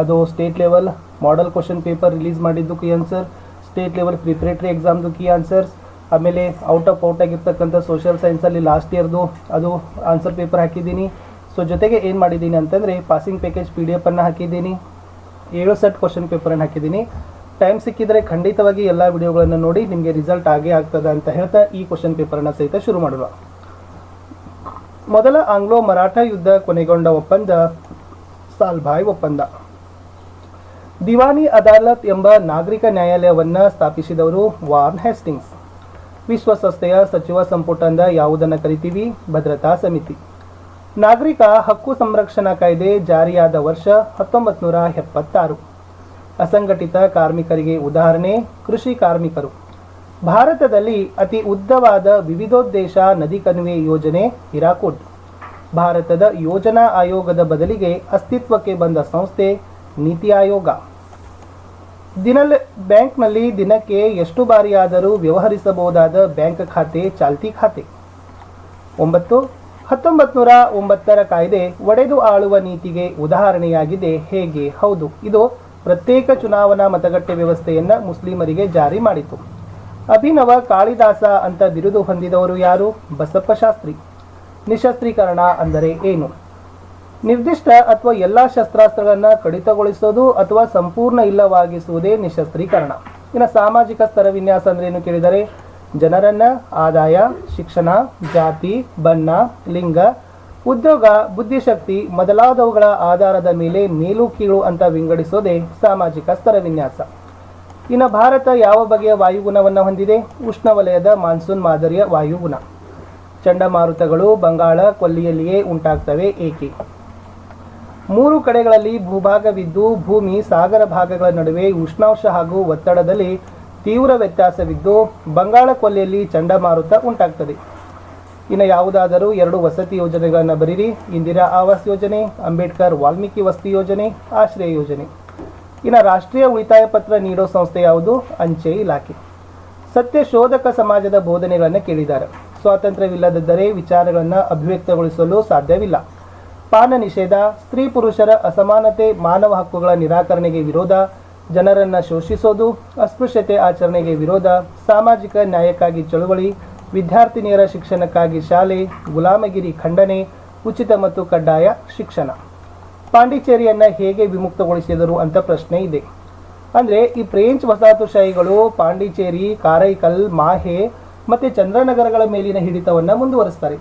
ಅದು state level model question paper release ಮಾಡಿದ್ದು key answer state level preparatory ಎಕ್ಸಾಮ್ದು key answers ಆಮೇಲೆ out of out ಆಗಿರ್ತಕ್ಕಂಥ social ಸೈನ್ಸಲ್ಲಿ last ಇಯರ್ದು ಅದು ಆನ್ಸರ್ ಪೇಪರ್ ಹಾಕಿದ್ದೀನಿ. ಸೊ ಜೊತೆಗೆ ಏನು ಮಾಡಿದ್ದೀನಿ ಅಂತಂದರೆ ಪಾಸಿಂಗ್ ಪ್ಯಾಕೇಜ್ ಪಿ ಡಿ ಎಫನ್ನು ಹಾಕಿದ್ದೀನಿ. ಏಳು ಸೆಟ್ ಕ್ವಶನ್ ಪೇಪರನ್ನು ಹಾಕಿದ್ದೀನಿ. ಟೈಮ್ ಸಿಕ್ಕಿದರೆ ಖಂಡಿತವಾಗಿ ಎಲ್ಲ ವಿಡಿಯೋಗಳನ್ನು ನೋಡಿ ನಿಮಗೆ ರಿಸಲ್ಟ್ ಆಗೇ ಆಗ್ತದೆ ಅಂತ ಹೇಳ್ತಾ ಈ ಕ್ವಶನ್ ಪೇಪರನ್ನು ಸಹಿತ ಶುರು ಮಾಡುವ ಮೊದಲ ಆಂಗ್ಲೋ ಮರಾಠ ಯುದ್ಧ ಕೊನೆಗೊಂಡ ಒಪ್ಪಂದ, ಸಾಲ್ಭಾಯ್ ಒಪ್ಪಂದ. ದಿವಾನಿ ಅದಾಲತ್ ಎಂಬ ನಾಗರಿಕ ನ್ಯಾಯಾಲಯವನ್ನು ಸ್ಥಾಪಿಸಿದವರು ವಾರ್ನ್ ಹೆಸ್ಟಿಂಗ್ಸ್. ವಿಶ್ವಸಂಸ್ಥೆಯ ಸಚಿವ ಸಂಪುಟದಿಂದ ಯಾವುದನ್ನು ಕರಿತೀವಿ? ಭದ್ರತಾ ಸಮಿತಿ. ನಾಗರಿಕ ಹಕ್ಕು ಸಂರಕ್ಷಣಾ ಕಾಯ್ದೆ ಜಾರಿಯಾದ ವರ್ಷ ಹತ್ತೊಂಬತ್ತು ನೂರ ಎಪ್ಪತ್ತಾರು. ಅಸಂಘಟಿತ ಕಾರ್ಮಿಕರಿಗೆ ಉದಾಹರಣೆ, ಕೃಷಿ ಕಾರ್ಮಿಕರು. ಭಾರತದಲ್ಲಿ ಅತಿ ಉದ್ದವಾದ ವಿವಿಧೋದ್ದೇಶ ನದಿ ಕಣಿವೆ ಯೋಜನೆ, ಹಿರಾಕುಡ್. ಭಾರತದ ಯೋಜನಾ ಆಯೋಗದ ಬದಲಿಗೆ ಅಸ್ತಿತ್ವಕ್ಕೆ ಬಂದ ಸಂಸ್ಥೆ ನೀತಿ ಆಯೋಗ. ದಿನಲ್, ಬ್ಯಾಂಕ್ನಲ್ಲಿ ದಿನಕ್ಕೆ ಎಷ್ಟು ಬಾರಿಯಾದರೂ ವ್ಯವಹರಿಸಬಹುದಾದ ಬ್ಯಾಂಕ್ ಖಾತೆ ಚಾಲ್ತಿ ಖಾತೆ. ಒಂಬತ್ತು ಹತ್ತೊಂಬತ್ತು ನೂರ ಒಂಬತ್ತರ ಕಾಯ್ದೆ ಒಡೆದು ಆಳುವ ನೀತಿಗೆ ಉದಾಹರಣೆಯಾಗಿದೆ. ಹೇಗೆ? ಹೌದು, ಇದು ಪ್ರತ್ಯೇಕ ಚುನಾವಣಾ ಮತಗಟ್ಟೆ ವ್ಯವಸ್ಥೆಯನ್ನು ಮುಸ್ಲಿಮರಿಗೆ ಜಾರಿ ಮಾಡಿತು. ಅಭಿನವ ಕಾಳಿದಾಸ ಅಂತ ಬಿರುದು ಹೊಂದಿದವರು ಯಾರು? ಬಸಪ್ಪ ಶಾಸ್ತ್ರಿ. ನಿಶಸ್ತ್ರೀಕರಣ ಅಂದರೆ ಏನು? ನಿರ್ದಿಷ್ಟ ಅಥವಾ ಎಲ್ಲ ಶಸ್ತ್ರಾಸ್ತ್ರಗಳನ್ನು ಕಡಿತಗೊಳಿಸೋದು ಅಥವಾ ಸಂಪೂರ್ಣ ಇಲ್ಲವಾಗಿಸುವುದೇ ನಿಶಸ್ತ್ರೀಕರಣ. ಇನ್ನು ಸಾಮಾಜಿಕ ಸ್ತರ ವಿನ್ಯಾಸ ಅಂದ್ರೆ ಏನು ಕೇಳಿದರೆ, ಜನರನ್ನ, ಆದಾಯ, ಶಿಕ್ಷಣ, ಜಾತಿ, ಬಣ್ಣ, ಲಿಂಗ, ಉದ್ಯೋಗ, ಬುದ್ಧಿಶಕ್ತಿ ಮೊದಲಾದವುಗಳ ಆಧಾರದ ಮೇಲೆ ಮೇಲು ಕೀಳು ಅಂತ ವಿಂಗಡಿಸೋದೇ ಸಾಮಾಜಿಕ ಸ್ತರ ವಿನ್ಯಾಸ. ಇನ್ನು ಭಾರತ ಯಾವ ಬಗೆಯ ವಾಯುಗುಣವನ್ನು ಹೊಂದಿದೆ? ಉಷ್ಣವಲಯದ ಮಾನ್ಸೂನ್ ಮಾದರಿಯ ವಾಯುಗುಣ. ಚಂಡಮಾರುತಗಳು ಬಂಗಾಳ ಕೊಲ್ಲಿಯಲ್ಲಿಯೇ ಉಂಟಾಗ್ತವೆ ಏಕೆ? ಮೂರು ಕಡೆಗಳಲ್ಲಿ ಭೂಭಾಗವಿದ್ದು ಭೂಮಿ ಸಾಗರ ಭಾಗಗಳ ನಡುವೆ ಉಷ್ಣಾಂಶ ಹಾಗೂ ಒತ್ತಡದಲ್ಲಿ ತೀವ್ರ ವ್ಯತ್ಯಾಸವಿದ್ದು ಬಂಗಾಳ ಕೊಲ್ಲೆಯಲ್ಲಿ ಚಂಡಮಾರುತ ಉಂಟಾಗ್ತದೆ. ಇನ್ನು ಯಾವುದಾದರೂ ಎರಡು ವಸತಿ ಯೋಜನೆಗಳನ್ನು ಬರೀರಿ ಇಂದಿರಾ ಆವಾಸ್ ಯೋಜನೆ, ಅಂಬೇಡ್ಕರ್ ವಾಲ್ಮೀಕಿ ವಸತಿ ಯೋಜನೆ, ಆಶ್ರಯ ಯೋಜನೆ. ಇನ್ನು ರಾಷ್ಟ್ರೀಯ ಉಳಿತಾಯ ಪತ್ರ ನೀಡೋ ಸಂಸ್ಥೆ ಯಾವುದು? ಅಂಚೆ ಇಲಾಖೆ. ಸತ್ಯ ಶೋಧಕ ಸಮಾಜದ ಬೋಧನೆಗಳನ್ನು ಕೇಳಿದ್ದಾರೆ. ಸ್ವಾತಂತ್ರ್ಯವಿಲ್ಲದಿದ್ದರೆ ವಿಚಾರಗಳನ್ನು ಅಭಿವ್ಯಕ್ತಗೊಳಿಸಲು ಸಾಧ್ಯವಿಲ್ಲ. ಪಾನ ನಿಷೇಧ, ಸ್ತ್ರೀ ಪುರುಷರ ಅಸಮಾನತೆ, ಮಾನವ ಹಕ್ಕುಗಳ ನಿರಾಕರಣೆಗೆ ವಿರೋಧ, ಜನರನ್ನು ಶೋಷಿಸೋದು, ಅಸ್ಪೃಶ್ಯತೆ ಆಚರಣೆಗೆ ವಿರೋಧ, ಸಾಮಾಜಿಕ ನ್ಯಾಯಕ್ಕಾಗಿ ಚಳುವಳಿ, ವಿದ್ಯಾರ್ಥಿನಿಯರ ಶಿಕ್ಷಣಕ್ಕಾಗಿ ಶಾಲೆ, ಗುಲಾಮಗಿರಿ ಖಂಡನೆ, ಉಚಿತ ಮತ್ತು ಕಡ್ಡಾಯ ಶಿಕ್ಷಣ. ಪಾಂಡಿಚೇರಿಯನ್ನು ಹೇಗೆ ವಿಮುಕ್ತಗೊಳಿಸಿದರು ಅಂತ ಪ್ರಶ್ನೆ ಇದೆ. ಅಂದರೆ ಈ ಫ್ರೆಂಚ್ ವಸಾಹತುಶಾಹಿಗಳು ಪಾಂಡಿಚೇರಿ, ಕಾರೈಕಲ್, ಮಾಹೆ ಮತ್ತು ಚಂದ್ರನಗರಗಳ ಮೇಲಿನ ಹಿಡಿತವನ್ನು ಮುಂದುವರಿಸ್ತಾರೆ.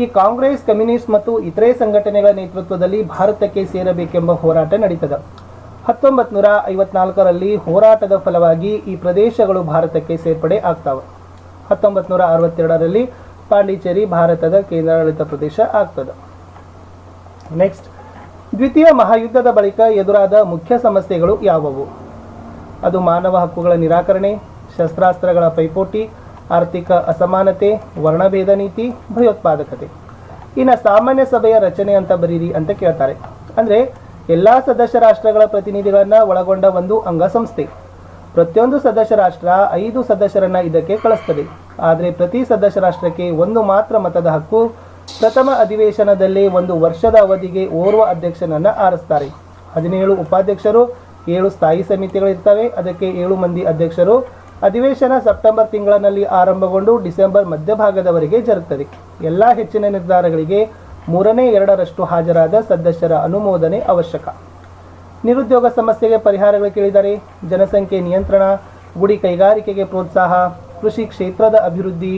ಈ ಕಾಂಗ್ರೆಸ್, ಕಮ್ಯುನಿಸ್ಟ್ ಮತ್ತು ಇತರೆ ಸಂಘಟನೆಗಳ ನೇತೃತ್ವದಲ್ಲಿ ಭಾರತಕ್ಕೆ ಸೇರಬೇಕೆಂಬ ಹೋರಾಟ ನಡೀತದೆ. ಹತ್ತೊಂಬತ್ತು ನೂರ ಐವತ್ನಾಲ್ಕರಲ್ಲಿ ಹೋರಾಟದ ಫಲವಾಗಿ ಈ ಪ್ರದೇಶಗಳು ಭಾರತಕ್ಕೆ ಸೇರ್ಪಡೆ ಆಗ್ತಾವೆ. ಹತ್ತೊಂಬತ್ತು ನೂರ ಅರವತ್ತೆರಡರಲ್ಲಿ ಪಾಂಡಿಚೇರಿ ಭಾರತದ ಕೇಂದ್ರಾಡಳಿತ ಪ್ರದೇಶ ಆಗ್ತದೆ. ನೆಕ್ಸ್ಟ್, ದ್ವಿತೀಯ ಮಹಾಯುದ್ಧದ ಬಳಿಕ ಎದುರಾದ ಮುಖ್ಯ ಸಮಸ್ಯೆಗಳು ಯಾವುವು? ಅದು ಮಾನವ ಹಕ್ಕುಗಳ ನಿರಾಕರಣೆ, ಶಸ್ತ್ರಾಸ್ತ್ರಗಳ ಪೈಪೋಟಿ ಆರ್ಥಿಕ ಅಸಮಾನತೆ, ವರ್ಣಭೇದ ನೀತಿ, ಭಯೋತ್ಪಾದಕತೆ. ಇನ್ನು ಸಾಮಾನ್ಯ ಸಭೆಯ ರಚನೆ ಅಂತ ಬರೀರಿ ಅಂತ ಕೇಳ್ತಾರೆ. ಅಂದರೆ ಎಲ್ಲ ಸದಸ್ಯ ರಾಷ್ಟ್ರಗಳ ಪ್ರತಿನಿಧಿಗಳನ್ನು ಒಳಗೊಂಡ ಒಂದು ಅಂಗಸಂಸ್ಥೆ. ಪ್ರತಿಯೊಂದು ಸದಸ್ಯ ರಾಷ್ಟ್ರ ಐದು ಸದಸ್ಯರನ್ನ ಇದಕ್ಕೆ ಕಳಿಸ್ತದೆ. ಆದರೆ ಪ್ರತಿ ಸದಸ್ಯ ರಾಷ್ಟ್ರಕ್ಕೆ ಒಂದು ಮಾತ್ರ ಮತದ ಹಕ್ಕು, ಪ್ರಥಮ ಅಧಿವೇಶನದಲ್ಲಿ ಒಂದು ವರ್ಷದ ಅವಧಿಗೆ ಓರ್ವ ಅಧ್ಯಕ್ಷನನ್ನ ಆರಿಸ್ತಾರೆ. ಹದಿನೇಳು ಉಪಾಧ್ಯಕ್ಷರು, ಏಳು ಸ್ಥಾಯಿ ಸಮಿತಿಗಳಿರ್ತವೆ. ಅದಕ್ಕೆ ಏಳು ಮಂದಿ ಅಧ್ಯಕ್ಷರು ಅಧಿವೇಶನ ಸೆಪ್ಟೆಂಬರ್ ತಿಂಗಳಿನಲ್ಲಿ ಆರಂಭಗೊಂಡು ಡಿಸೆಂಬರ್ ಮಧ್ಯಭಾಗದವರೆಗೆ ಜರುಗುತ್ತದೆ ಎಲ್ಲ ಹೆಚ್ಚಿನ ನಿರ್ಧಾರಗಳಿಗೆ ಮೂರನೇ ಎರಡರಷ್ಟು ಹಾಜರಾದ ಸದಸ್ಯರ ಅನುಮೋದನೆ ಅವಶ್ಯಕ. ನಿರುದ್ಯೋಗ ಸಮಸ್ಯೆಗೆ ಪರಿಹಾರಗಳು ಕೇಳಿದರೆ ಜನಸಂಖ್ಯೆ ನಿಯಂತ್ರಣ, ಗುಡಿ ಕೈಗಾರಿಕೆಗೆ ಪ್ರೋತ್ಸಾಹ, ಕೃಷಿ ಕ್ಷೇತ್ರದ ಅಭಿವೃದ್ಧಿ,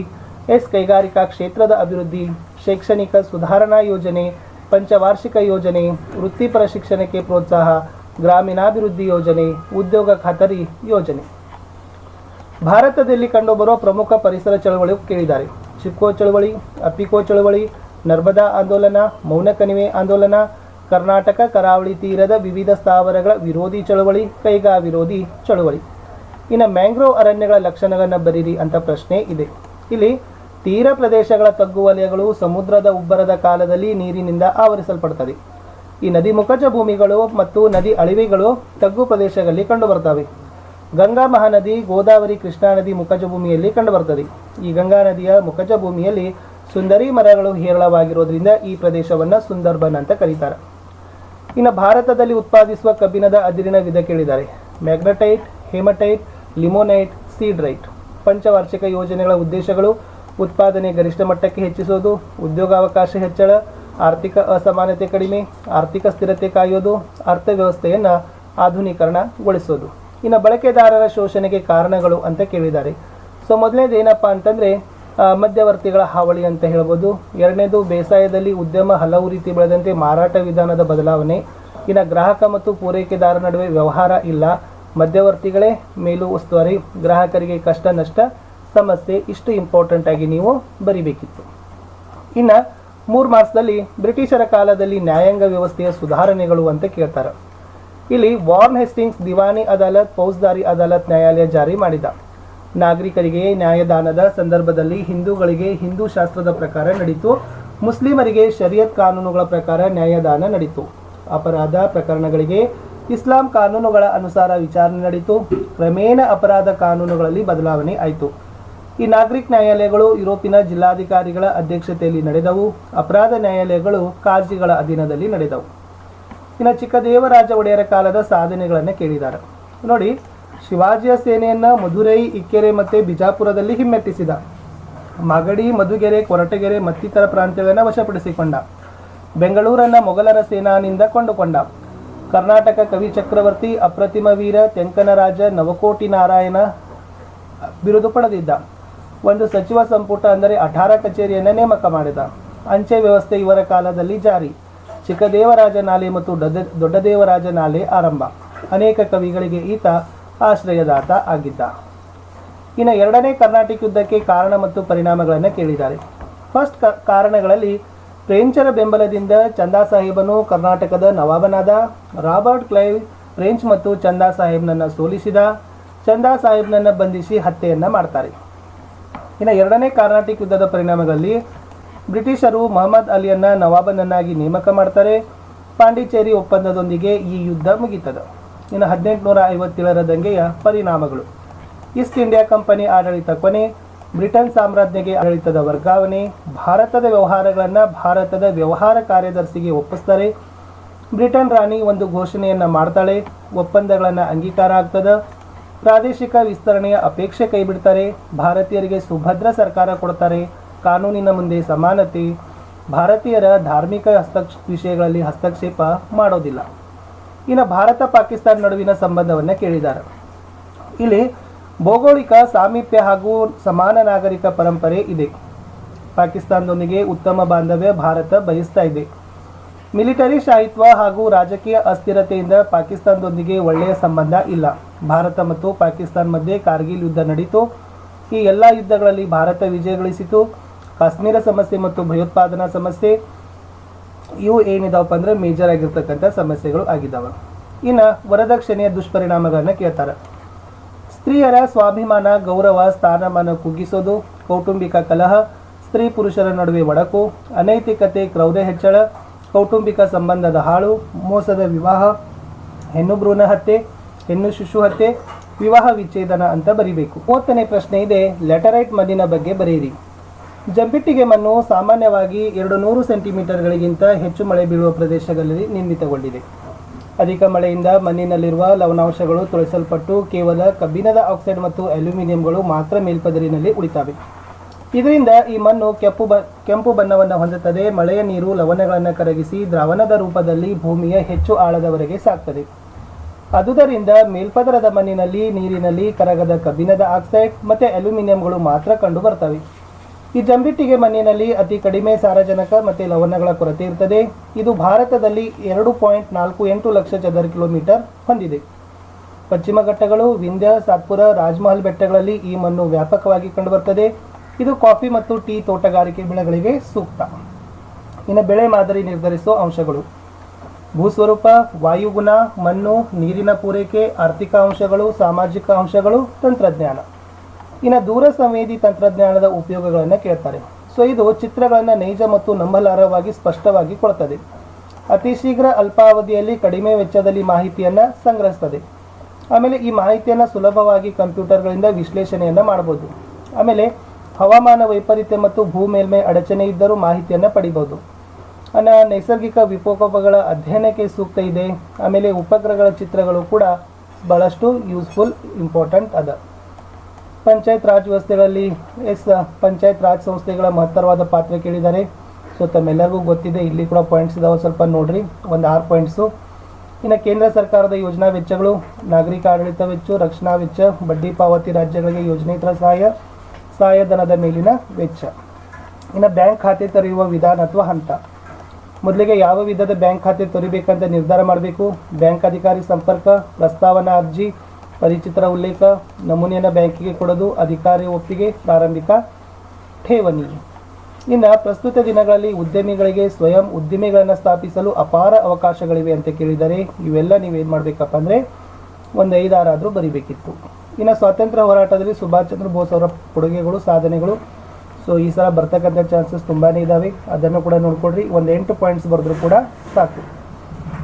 ಎಸ್ ಕೈಗಾರಿಕಾ ಕ್ಷೇತ್ರದ ಅಭಿವೃದ್ಧಿ, ಶೈಕ್ಷಣಿಕ ಸುಧಾರಣಾ ಯೋಜನೆ, ಪಂಚವಾರ್ಷಿಕ ಯೋಜನೆ, ವೃತ್ತಿಪರ ಶಿಕ್ಷಣಕ್ಕೆ ಪ್ರೋತ್ಸಾಹ, ಗ್ರಾಮೀಣಾಭಿವೃದ್ಧಿ ಯೋಜನೆ, ಉದ್ಯೋಗ ಖಾತರಿ ಯೋಜನೆ. ಭಾರತದಲ್ಲಿ ಕಂಡುಬರುವ ಪ್ರಮುಖ ಪರಿಸರ ಚಳವಳಿ ಕೇಳಿದ್ದಾರೆ. ಚಿಪ್ಕೋ ಚಳವಳಿ, ಅಪಿಕೋ ಚಳವಳಿ, ನರ್ಮದಾ ಆಂದೋಲನ ಮೌನ ಕಣಿವೆ ಆಂದೋಲನ, ಕರ್ನಾಟಕ ಕರಾವಳಿ ತೀರದ ವಿವಿಧ ಸ್ಥಾವರಗಳ ವಿರೋಧಿ ಚಳವಳಿ, ಕೈಗಾ ವಿರೋಧಿ ಚಳವಳಿ. ಇನ್ನು ಮ್ಯಾಂಗ್ರೋವ್ ಅರಣ್ಯಗಳ ಲಕ್ಷಣಗಳನ್ನು ಬರೀರಿ ಅಂತ ಪ್ರಶ್ನೆ ಇದೆ. ಇಲ್ಲಿ ತೀರ ಪ್ರದೇಶಗಳ ತಗ್ಗು ವಲಯಗಳು ಸಮುದ್ರದ ಉಬ್ಬರದ ಕಾಲದಲ್ಲಿ ನೀರಿನಿಂದ ಆವರಿಸಲ್ಪಡ್ತದೆ ಈ ನದಿ ಮುಖಜ ಭೂಮಿಗಳು ಮತ್ತು ನದಿ ಅಳಿವೆಗಳು ತಗ್ಗು ಪ್ರದೇಶಗಳಲ್ಲಿ ಕಂಡುಬರ್ತವೆ. ಗಂಗಾ ಮಹಾನದಿ, ಗೋದಾವರಿ, ಕೃಷ್ಣಾ ನದಿ ಮುಖಜ ಭೂಮಿಯಲ್ಲಿ ಕಂಡುಬರುತ್ತದೆ. ಈ ಗಂಗಾ ನದಿಯ ಮುಖಜ ಭೂಮಿಯಲ್ಲಿ ಸುಂದರಿ ಮರಗಳು ಹೇರಳವಾಗಿರೋದ್ರಿಂದ ಈ ಪ್ರದೇಶವನ್ನು ಸುಂದರ್ಬನ್ ಅಂತ ಕರೀತಾರೆ. ಇನ್ನು ಭಾರತದಲ್ಲಿ ಉತ್ಪಾದಿಸುವ ಕಬ್ಬಿಣದ ಅದಿರಿನ ವಿಧ ಕೇಳಿದ್ದಾರೆ ಮ್ಯಾಗ್ನಟೈಟ್, ಹೇಮಟೈಟ್, ಲಿಮೋನೈಟ್ ಸೀಡ್ರೈಟ್ ಪಂಚವಾರ್ಷಿಕ ಯೋಜನೆಗಳ ಉದ್ದೇಶಗಳು, ಉತ್ಪಾದನೆ ಗರಿಷ್ಠ ಮಟ್ಟಕ್ಕೆ ಹೆಚ್ಚಿಸೋದು, ಉದ್ಯೋಗಾವಕಾಶ ಹೆಚ್ಚಳ, ಆರ್ಥಿಕ ಅಸಮಾನತೆ ಕಡಿಮೆ, ಆರ್ಥಿಕ ಸ್ಥಿರತೆ ಕಾಯೋದು, ಅರ್ಥವ್ಯವಸ್ಥೆಯನ್ನು ಆಧುನೀಕರಣಗೊಳಿಸೋದು. ಇನ್ನು ಬಳಕೆದಾರರ ಶೋಷಣೆಗೆ ಕಾರಣಗಳು ಅಂತ ಕೇಳಿದ್ದಾರೆ. ಸೊ ಮೊದಲನೇದು ಏನಪ್ಪ ಅಂತಂದರೆ ಮಧ್ಯವರ್ತಿಗಳ ಹಾವಳಿ ಅಂತ ಹೇಳ್ಬೋದು. ಎರಡನೇದು, ಬೇಸಾಯದಲ್ಲಿ ಉದ್ಯಮ ಹಲವು ರೀತಿ ಬೆಳೆದಂತೆ ಮಾರಾಟ ವಿಧಾನದ ಬದಲಾವಣೆ. ಇನ್ನು ಗ್ರಾಹಕ ಮತ್ತು ಪೂರೈಕೆದಾರ ನಡುವೆ ವ್ಯವಹಾರ ಇಲ್ಲ. ಮಧ್ಯವರ್ತಿಗಳೇ ಮೇಲೂ ಉಸ್ತುವಾರಿ. ಗ್ರಾಹಕರಿಗೆ ಕಷ್ಟ, ನಷ್ಟ, ಸಮಸ್ಯೆ ಇಷ್ಟು ಇಂಪಾರ್ಟೆಂಟ್ ಆಗಿ ನೀವು ಬರಿಬೇಕಿತ್ತು. ಇನ್ನು ಮೂರು ಮಾರ್ಕ್ಸ್ದಲ್ಲಿ ಬ್ರಿಟಿಷರ ಕಾಲದಲ್ಲಿ ನ್ಯಾಯಾಂಗ ವ್ಯವಸ್ಥೆಯ ಸುಧಾರಣೆಗಳು ಅಂತ ಕೇಳ್ತಾರೆ. ಇಲ್ಲಿ ವಾರ್ನ್ ಹೆಸ್ಟಿಂಗ್ಸ್ ದಿವಾನಿ ಅದಾಲತ್, ಫೌಜ್ದಾರಿ ಅದಾಲತ್ ನ್ಯಾಯಾಲಯ ಜಾರಿ ಮಾಡಿದ. ನಾಗರಿಕರಿಗೆ ನ್ಯಾಯದಾನದ ಸಂದರ್ಭದಲ್ಲಿ ಹಿಂದೂಗಳಿಗೆ ಹಿಂದೂ ಶಾಸ್ತ್ರದ ಪ್ರಕಾರ ನಡೀತು. ಮುಸ್ಲಿಮರಿಗೆ ಶರಿಯತ್ ಕಾನೂನುಗಳ ಪ್ರಕಾರ ನ್ಯಾಯದಾನ ನಡೀತು. ಅಪರಾಧ ಪ್ರಕರಣಗಳಿಗೆ ಇಸ್ಲಾಂ ಕಾನೂನುಗಳ ಅನುಸಾರ ವಿಚಾರಣೆ ನಡೀತು. ಕ್ರಮೇಣ ಅಪರಾಧ ಕಾನೂನುಗಳಲ್ಲಿ ಬದಲಾವಣೆ ಆಯಿತು. ಈ ನಾಗರಿಕ ನ್ಯಾಯಾಲಯಗಳು ಯುರೋಪಿನ ಜಿಲ್ಲಾಧಿಕಾರಿಗಳ ಅಧ್ಯಕ್ಷತೆಯಲ್ಲಿ ನಡೆದವು. ಅಪರಾಧ ನ್ಯಾಯಾಲಯಗಳು ಕಾಜಿಗಳ ಅಧೀನದಲ್ಲಿ ನಡೆದವು. ಇನ್ನು ಚಿಕ್ಕದೇವರಾಜ ಒಡೆಯರ ಕಾಲದ ಸಾಧನೆಗಳನ್ನು ಕೇಳಿದ್ದಾರೆ. ನೋಡಿ, ಶಿವಾಜಿಯ ಸೇನೆಯನ್ನ ಮಧುರೈ, ಇಕ್ಕೆರೆ ಮತ್ತು ಬಿಜಾಪುರದಲ್ಲಿ ಹಿಮ್ಮೆಟ್ಟಿಸಿದ. ಮಗಡಿ, ಮಧುಗೆರೆ, ಕೊರಟಗೆರೆ ಮತ್ತಿತರ ಪ್ರಾಂತ್ಯಗಳನ್ನು ವಶಪಡಿಸಿಕೊಂಡ. ಬೆಂಗಳೂರನ್ನ ಮೊಘಲರ ಸೇನಾನಿಂದ ಕೊಂಡುಕೊಂಡ. ಕರ್ನಾಟಕ ಕವಿ ಚಕ್ರವರ್ತಿ, ಅಪ್ರತಿಮ ವೀರ, ತೆಂಕನರಾಜ, ನವಕೋಟಿ ನಾರಾಯಣ ಬಿರುದು ಪಡೆದಿದ್ದ. ಒಂದು ಸಚಿವ ಸಂಪುಟ ಅಂದರೆ ಅಠಾರ ಕಚೇರಿಯನ್ನು ನೇಮಕ ಮಾಡಿದ. ಅಂಚೆ ವ್ಯವಸ್ಥೆ ಇವರ ಕಾಲದಲ್ಲಿ ಜಾರಿ. ಚಿಕ್ಕದೇವರಾಜ ನಾಲೆ ಮತ್ತು ದೊಡ್ಡ ದೊಡ್ಡದೇವರಾಜ ನಾಲೆ ಆರಂಭ. ಅನೇಕ ಕವಿಗಳಿಗೆ ಈತ ಆಶ್ರಯದಾತ ಆಗಿದ್ದ. ಇನ್ನು ಎರಡನೇ ಕರ್ನಾಟಕ ಯುದ್ಧಕ್ಕೆ ಕಾರಣ ಮತ್ತು ಪರಿಣಾಮಗಳನ್ನು ಕೇಳಿದ್ದಾರೆ. ಫಸ್ಟ್ ಕಾರಣಗಳಲ್ಲಿ ಫ್ರೆಂಚರ ಬೆಂಬಲದಿಂದ ಚಂದಾ ಸಾಹೇಬನು ಕರ್ನಾಟಕದ ನವಾಬನಾದ. ರಾಬರ್ಟ್ ಕ್ಲೈವ್ ಫ್ರೆಂಚ್ ಮತ್ತು ಚಂದಾ ಸಾಹೇಬ್ನನ್ನು ಸೋಲಿಸಿದ. ಚಂದಾ ಸಾಹೇಬ್ನನ್ನು ಬಂಧಿಸಿ ಹತ್ಯೆಯನ್ನು ಮಾಡ್ತಾರೆ. ಇನ್ನು ಎರಡನೇ ಕರ್ನಾಟಕ ಯುದ್ಧದ ಪರಿಣಾಮಗಳಲ್ಲಿ ಬ್ರಿಟಿಷರು ಮೊಹಮ್ಮದ್ ಅಲಿಯನ್ನ ನವಾಬನನ್ನಾಗಿ ನೇಮಕ ಮಾಡ್ತಾರೆ. ಪಾಂಡಿಚೇರಿ ಒಪ್ಪಂದದೊಂದಿಗೆ ಈ ಯುದ್ಧ ಮುಗಿತದ. ಇನ್ನು ಹದಿನೆಂಟುನೂರ ಐವತ್ತೇಳರ ದಂಗೆಯ ಪರಿಣಾಮಗಳು. ಈಸ್ಟ್ ಇಂಡಿಯಾ ಕಂಪನಿ ಆಡಳಿತ ಕೊನೆ, ಬ್ರಿಟನ್ ಸಾಮ್ರಾಜ್ಯಗೆ ಆಡಳಿತದ ವರ್ಗಾವಣೆ, ಭಾರತದ ವ್ಯವಹಾರಗಳನ್ನು ಭಾರತದ ವ್ಯವಹಾರ ಕಾರ್ಯದರ್ಶಿಗೆ ಒಪ್ಪಿಸ್ತಾರೆ. ಬ್ರಿಟನ್ ರಾಣಿ ಒಂದು ಘೋಷಣೆಯನ್ನು ಮಾಡ್ತಾಳೆ, ಒಪ್ಪಂದಗಳನ್ನು ಅಂಗೀಕಾರ ಆಗ್ತದೆ. ಪ್ರಾದೇಶಿಕ ವಿಸ್ತರಣೆಯ ಅಪೇಕ್ಷೆ ಕೈಬಿಡ್ತಾರೆ, ಭಾರತೀಯರಿಗೆ ಸುಭದ್ರ ಸರ್ಕಾರ ಕೊಡ್ತಾರೆ. ಕಾನೂನಿನ ಮುಂದೆ ಸಮಾನತೆ ಭಾರತೀಯರ ಧಾರ್ಮಿಕ ಹಸ್ತಕ್ಷ, ವಿಷಯಗಳಲ್ಲಿ ಹಸ್ತಕ್ಷೇಪ ಮಾಡೋದಿಲ್ಲ. ಇನ್ನು ಭಾರತ ಪಾಕಿಸ್ತಾನ ನಡುವಿನ ಸಂಬಂಧವನ್ನು ಕೇಳಿದ್ದಾರೆ. ಇಲ್ಲಿ ಭೌಗೋಳಿಕ ಸಾಮೀಪ್ಯ ಹಾಗೂ ಸಮಾನ ನಾಗರಿಕ ಪರಂಪರೆ ಇದೆ. ಪಾಕಿಸ್ತಾನದೊಂದಿಗೆ ಉತ್ತಮ ಬಾಂಧವ್ಯ ಭಾರತ ಬಯಸ್ತಾ ಇದೆ. ಮಿಲಿಟರಿ ಶಾಹಿತ್ವ ಹಾಗೂ ರಾಜಕೀಯ ಅಸ್ಥಿರತೆಯಿಂದ ಪಾಕಿಸ್ತಾನದೊಂದಿಗೆ ಒಳ್ಳೆಯ ಸಂಬಂಧ ಇಲ್ಲ. ಭಾರತ ಮತ್ತು ಪಾಕಿಸ್ತಾನ ಮಧ್ಯೆ ಕಾರ್ಗಿಲ್ ಯುದ್ಧ ನಡೀತು. ಈ ಎಲ್ಲ ಯುದ್ಧಗಳಲ್ಲಿ ಭಾರತ ವಿಜಯ ಗಳಿಸಿತು ಕಾಶ್ಮೀರ ಸಮಸ್ಯೆ ಮತ್ತು ಭಯೋತ್ಪಾದನಾ ಸಮಸ್ಯೆ, ಇವು ಏನಿದಾವಪ್ಪ ಅಂದ್ರೆ ಮೇಜರ್ ಆಗಿರ್ತಕ್ಕಂಥ ಸಮಸ್ಯೆಗಳು ಆಗಿದ್ದಾವೆ ಇನ್ನು ವರದಕ್ಷಿಣೆಯ ದುಷ್ಪರಿಣಾಮಗಳನ್ನ ಕೇಳ್ತಾರೆ. ಸ್ತ್ರೀಯರ ಸ್ವಾಭಿಮಾನ, ಗೌರವ, ಸ್ಥಾನಮಾನ ಕುಗ್ಗಿಸೋದು, ಕೌಟುಂಬಿಕ ಕಲಹ, ಸ್ತ್ರೀ ಪುರುಷರ ನಡುವೆ ಒಡಕು, ಅನೈತಿಕತೆ ಕ್ರೌರ್ಯ ಹೆಚ್ಚಳ, ಕೌಟುಂಬಿಕ ಸಂಬಂಧದ ಹಾಳು, ಮೋಸದ ವಿವಾಹ, ಹೆಣ್ಣು ಭ್ರೂಣ ಹತ್ಯೆ, ಹೆಣ್ಣು ಶಿಶು ಹತ್ಯೆ, ವಿವಾಹ ವಿಚ್ಛೇದನ ಅಂತ ಬರಿಬೇಕು. ಮೂವತ್ತನೇ ಪ್ರಶ್ನೆ ಇದೆ ಲೆಟರೈಟ್ ಮಣ್ಣಿನ ಬಗ್ಗೆ ಬರೆಯಿರಿ. ಜಂಪಿಟ್ಟಿಗೆ ಮಣ್ಣು ಸಾಮಾನ್ಯವಾಗಿ ಎರಡು ನೂರು ಸೆಂಟಿಮೀಟರ್ಗಳಿಗಿಂತ ಹೆಚ್ಚು ಮಳೆ ಬೀಳುವ ಪ್ರದೇಶಗಳಲ್ಲಿ ನಿರ್ಮಿತಗೊಂಡಿದೆ. ಅಧಿಕ ಮಳೆಯಿಂದ ಮಣ್ಣಿನಲ್ಲಿರುವ ಲವಣಾಂಶಗಳು ತೊಳೆಸಲ್ಪಟ್ಟು ಕೇವಲ ಕಬ್ಬಿಣದ ಆಕ್ಸೈಡ್ ಮತ್ತು ಅಲ್ಯೂಮಿನಿಯಂಗಳು ಮಾತ್ರ ಮೇಲ್ಪದರಿನಲ್ಲಿ ಉಳಿತಾವೆ. ಇದರಿಂದ ಈ ಮಣ್ಣು ಕೆಂಪು ಬ, ಕೆಂಪು ಬಣ್ಣವನ್ನು ಹೊಂದುತ್ತದೆ. ಮಳೆಯ ನೀರು ಲವಣಗಳನ್ನು ಕರಗಿಸಿ ದ್ರಾವಣದ ರೂಪದಲ್ಲಿ ಭೂಮಿಯ ಹೆಚ್ಚು ಆಳದವರೆಗೆ ಸಾಕ್ತದೆ. ಅದುದರಿಂದ ಮೇಲ್ಪದರದ ಮಣ್ಣಿನಲ್ಲಿ ನೀರಿನಲ್ಲಿ ಕರಗದ ಕಬ್ಬಿಣದ ಆಕ್ಸೈಡ್ ಮತ್ತು ಅಲ್ಯೂಮಿನಿಯಂಗಳು ಮಾತ್ರ ಕಂಡು ಬರ್ತವೆ ಈ ಜಂಬಿಟ್ಟಿಗೆ ಮಣ್ಣಿನಲ್ಲಿ ಅತಿ ಕಡಿಮೆ ಸಾರಜನಕ ಮತ್ತು ಲವಣಗಳ ಕೊರತೆ ಇರ್ತದೆ. ಇದು ಭಾರತದಲ್ಲಿ ಎರಡು ಪಾಯಿಂಟ್ ನಾಲ್ಕು ಎಂಟು ಲಕ್ಷ ಚದರ ಕಿಲೋಮೀಟರ್ ಹೊಂದಿದೆ. ಪಶ್ಚಿಮ ಘಟ್ಟಗಳು, ವಿಂಧ್ಯ, ಸಾತ್ಪುರ, ರಾಜ್ಮಹಲ್ ಬೆಟ್ಟಗಳಲ್ಲಿ ಈ ಮಣ್ಣು ವ್ಯಾಪಕವಾಗಿ ಕಂಡುಬರ್ತದೆ. ಇದು ಕಾಫಿ ಮತ್ತು ಟೀ ತೋಟಗಾರಿಕೆ ಬೆಳೆಗಳಿಗೆ ಸೂಕ್ತ. ಇನ್ನು ಬೆಳೆ ಮಾದರಿ ನಿರ್ಧರಿಸುವ ಅಂಶಗಳು. ಭೂಸ್ವರೂಪ, ವಾಯುಗುಣ, ಮಣ್ಣು, ನೀರಿನ ಪೂರೈಕೆ, ಆರ್ಥಿಕ ಅಂಶಗಳು, ಸಾಮಾಜಿಕ ಅಂಶಗಳು, ತಂತ್ರಜ್ಞಾನ. ಇನ್ನು ದೂರ ಸಂವೇದಿ ತಂತ್ರಜ್ಞಾನದ ಉಪಯೋಗಗಳನ್ನು ಕೇಳ್ತಾರೆ. ಸೊ ಇದು ಚಿತ್ರಗಳನ್ನು ನೈಜ ಮತ್ತು ನಂಬಲಾರ್ಹವಾಗಿ ಸ್ಪಷ್ಟವಾಗಿ ಕೊಡ್ತದೆ. ಅತಿ ಶೀಘ್ರ ಅಲ್ಪಾವಧಿಯಲ್ಲಿ ಕಡಿಮೆ ವೆಚ್ಚದಲ್ಲಿ ಮಾಹಿತಿಯನ್ನು ಸಂಗ್ರಹಿಸ್ತದೆ. ಆಮೇಲೆ ಈ ಮಾಹಿತಿಯನ್ನು ಸುಲಭವಾಗಿ ಕಂಪ್ಯೂಟರ್ಗಳಿಂದ ವಿಶ್ಲೇಷಣೆಯನ್ನು ಮಾಡ್ಬೋದು. ಆಮೇಲೆ ಹವಾಮಾನ ವೈಪರೀತ್ಯ ಮತ್ತು ಭೂ ಮೇಲ್ಮೈ ಅಡಚಣೆ ಇದ್ದರೂ ಮಾಹಿತಿಯನ್ನು ಪಡಿಬೋದು. ಅನ್ನ ನೈಸರ್ಗಿಕ ವಿಕೋಪಗಳ ಅಧ್ಯಯನಕ್ಕೆ ಸೂಕ್ತ ಇದೆ. ಆಮೇಲೆ ಉಪಗ್ರಹಗಳ ಚಿತ್ರಗಳು ಕೂಡ ಬಹಳಷ್ಟು ಯೂಸ್ಫುಲ್ ಇಂಪಾರ್ಟೆಂಟ್ ಅದ. ಪಂಚಾಯತ್ ರಾಜ್ ವ್ಯವಸ್ಥೆಗಳಲ್ಲಿ ಎಸ್ ಪಂಚಾಯತ್ ರಾಜ್ ಸಂಸ್ಥೆಗಳ ಮಹತ್ತರವಾದ ಪಾತ್ರ ಕೇಳಿದ್ದಾರೆ. ಸೊ ತಮ್ಮೆಲ್ಲರಿಗೂ ಗೊತ್ತಿದೆ, ಇಲ್ಲಿ ಕೂಡ ಪಾಯಿಂಟ್ಸ್ ಇದಾವೆ, ಸ್ವಲ್ಪ ನೋಡಿರಿ, ಒಂದು ಆರು ಪಾಯಿಂಟ್ಸು ಇನ್ನು ಕೇಂದ್ರ ಸರ್ಕಾರದ ಯೋಜನಾ ವೆಚ್ಚಗಳು, ನಾಗರಿಕ ಆಡಳಿತ ವೆಚ್ಚ, ರಕ್ಷಣಾ ವೆಚ್ಚ, ಬಡ್ಡಿ ಪಾವತಿ ರಾಜ್ಯಗಳಿಗೆ ಯೋಜನೇತರ ಸಹಾಯ, ಸಹಾಯಧನದ ಮೇಲಿನ ವೆಚ್ಚ. ಇನ್ನು ಬ್ಯಾಂಕ್ ಖಾತೆ ತೆರೆಯುವ ವಿಧಾನ ಅಥವಾ ಹಂತ. ಮೊದಲಿಗೆ ಯಾವ ವಿಧದ ಬ್ಯಾಂಕ್ ಖಾತೆ ತೆರಿಬೇಕಂತ ನಿರ್ಧಾರ ಮಾಡಬೇಕು? ಬ್ಯಾಂಕ್ ಅಧಿಕಾರಿ ಸಂಪರ್ಕ, ಪ್ರಸ್ತಾವನಾ ಅರ್ಜಿ ಪರಿಚಿತರ ಉಲ್ಲೇಖ, ನಮೂನೆಯನ್ನು ಬ್ಯಾಂಕಿಗೆ ಕೊಡೋದು, ಅಧಿಕಾರಿ ಒಪ್ಪಿಗೆ, ಪ್ರಾರಂಭಿಕ ಠೇವಣಿ. ಇನ್ನು ಪ್ರಸ್ತುತ ದಿನಗಳಲ್ಲಿ ಉದ್ಯಮಿಗಳಿಗೆ ಸ್ವಯಂ ಉದ್ದಿಮೆಗಳನ್ನು ಸ್ಥಾಪಿಸಲು ಅಪಾರ ಅವಕಾಶಗಳಿವೆ ಅಂತ ಕೇಳಿದರೆ ಇವೆಲ್ಲ ನೀವೇನು ಮಾಡಬೇಕಪ್ಪ ಅಂದರೆ ಒಂದು ಐದಾರಾದರೂ ಬರಿಬೇಕಿತ್ತು. ಇನ್ನು ಸ್ವಾತಂತ್ರ್ಯ ಹೋರಾಟದಲ್ಲಿ ಸುಭಾಷ್ ಚಂದ್ರ ಬೋಸ್ ಅವರ ಕೊಡುಗೆಗಳು, ಸಾಧನೆಗಳು, ಸೊ ಈ ಸಲ ಬರ್ತಕ್ಕಂಥ ಚಾನ್ಸಸ್ ತುಂಬಾ ಇದ್ದಾವೆ ಅದನ್ನು ಕೂಡ ನೋಡ್ಕೊಡ್ರಿ ಒಂದು ಎಂಟು ಪಾಯಿಂಟ್ಸ್ ಬರೆದ್ರು ಕೂಡ ಸಾಕು.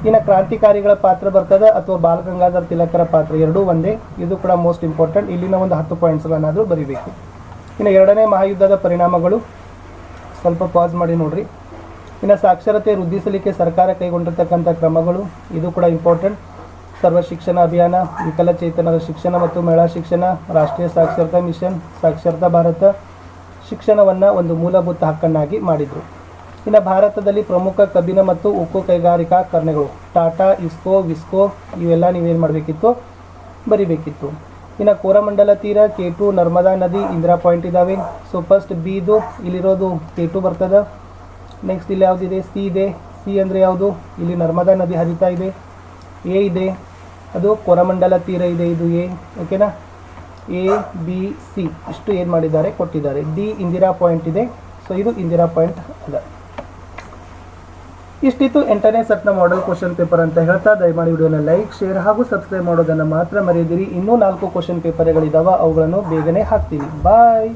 ಇನ್ನು ಕ್ರಾಂತಿಕಾರಿಗಳ ಪಾತ್ರ ಬರ್ತದೆ ಅಥವಾ ಬಾಲ ಗಂಗಾಧರ್ ತಿಲಕರ ಪಾತ್ರ? ಎರಡೂ ಒಂದೇ. ಇದು ಕೂಡ ಮೋಸ್ಟ್ ಇಂಪಾರ್ಟೆಂಟ್ ಇಲ್ಲಿನ ಒಂದು ಹತ್ತು ಪಾಯಿಂಟ್ಸ್ಗಳನ್ನಾದರೂ ಬರಿಬೇಕು. ಇನ್ನು ಎರಡನೇ ಮಹಾಯುದ್ಧದ ಪರಿಣಾಮಗಳು. ಸ್ವಲ್ಪ ಪಾಸ್ ಮಾಡಿ ನೋಡ್ರಿ. ಇನ್ನು ಸಾಕ್ಷರತೆ ವೃದ್ಧಿಸಲಿಕ್ಕೆ ಸರ್ಕಾರ ಕೈಗೊಂಡಿರ್ತಕ್ಕಂಥ ಕ್ರಮಗಳು, ಇದು ಕೂಡ ಇಂಪಾರ್ಟೆಂಟ್ ಸರ್ವ ಶಿಕ್ಷಣ ಅಭಿಯಾನ ವಿಕಲಚೇತನದ ಶಿಕ್ಷಣ ಮತ್ತು ಮಹಿಳಾ ಶಿಕ್ಷಣ, ರಾಷ್ಟ್ರೀಯ ಸಾಕ್ಷರತಾ ಮಿಷನ್, ಸಾಕ್ಷರತಾ ಭಾರತ, ಶಿಕ್ಷಣವನ್ನು ಒಂದು ಮೂಲಭೂತ ಹಕ್ಕನ್ನಾಗಿ ಮಾಡಿದರು. ಇನ್ನು ಭಾರತದಲ್ಲಿ ಪ್ರಮುಖ ಕಬ್ಬಿನ ಮತ್ತು ಉಕ್ಕು ಕೈಗಾರಿಕಾ ಕರ್ಣಗಳು ಟಾಟಾ, ಇಸ್ಕೋ, ವಿಸ್ಕೋ ಇವೆಲ್ಲ ನೀವೇನು ಮಾಡಬೇಕಿತ್ತು? ಬರಿಬೇಕಿತ್ತು. ಇನ್ನು ಕೋರಮಂಡಲ ತೀರ ಕೆ ಟು ನರ್ಮದಾ ನದಿ ಇಂದಿರಾ ಪಾಯಿಂಟ್ ಇದ್ದಾವೆ ಸೊ ಫಸ್ಟ್ ಬಿದು ಇಲ್ಲಿರೋದು ಕೆ ಟು ಬರ್ತದೆ. ನೆಕ್ಸ್ಟ್ ಇಲ್ಲಿ ಯಾವುದಿದೆ? ಸಿ ಇದೆ. ಸಿ ಅಂದರೆ ಯಾವುದು? ಇಲ್ಲಿ ನರ್ಮದಾ ನದಿ ಹರಿತಾ ಇದೆ. ಎ ಇದೆ. ಅದು ಕೋರಮಂಡಲ ತೀರ ಇದೆ ಇದು ಎ ಓಕೆನಾ ಎ ಬಿ ಸಿ ಇಷ್ಟು ಏನು ಮಾಡಿದ್ದಾರೆ? ಕೊಟ್ಟಿದ್ದಾರೆ. ಡಿ ಇಂದಿರಾ ಪಾಯಿಂಟ್ ಇದೆ. ಸೊ ಇದು ಇಂದಿರಾ ಪಾಯಿಂಟ್ ಅದ. ಇಷ್ಟಿತ್ತು ಎಂಟನೇ ಸೆಟ್ನ ಮಾಡೆಲ್ ಕ್ವಶನ್ ಪೇಪರ್ ಅಂತ ಹೇಳ್ತಾ ದಯಮಾಡಿ ವಿಡಿಯೋನ ಲೈಕ್ ಶೇರ್ ಹಾಗೂ ಸಬ್ಸ್ಕ್ರೈಬ್ ಮಾಡೋದನ್ನು ಮಾತ್ರ ಮರೆಯದಿರಿ. ಇನ್ನೂ ನಾಲ್ಕು ಕ್ವಶನ್ ಪೇಪರ್ಗಳಿದ್ದಾವೆ ಅವುಗಳನ್ನು ಬೇಗನೆ ಹಾಕ್ತೀವಿ ಬಾಯ್